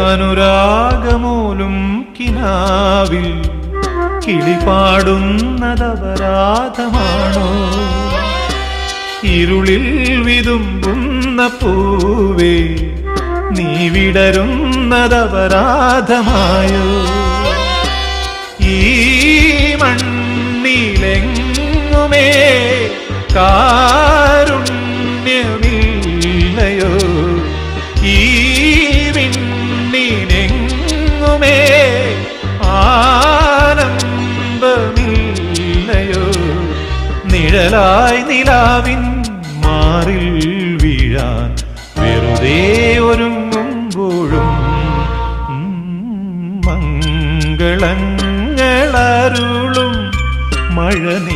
അനുരാഗമൂലും കിനാവിൽ കിളിപാടുന്നതപരാധമാണോ ഇരുളിൽ വിതുമ്പുന്ന പൂവേ നീ വിടരുന്നതപരാധമായോ? ഈ മണ്ണിലെങ്ങുമേ കാരുണ്യമില്ലയോ? നിഴലായി നിലാവിൻ മാറിൽ വീഴാൻ വെറുതെ ഒരുങ്ങുമ്പോഴും മംഗളങ്ങളരുളും മംഗളങ്ങളരുളും മഴനീർക്കണങ്ങളേ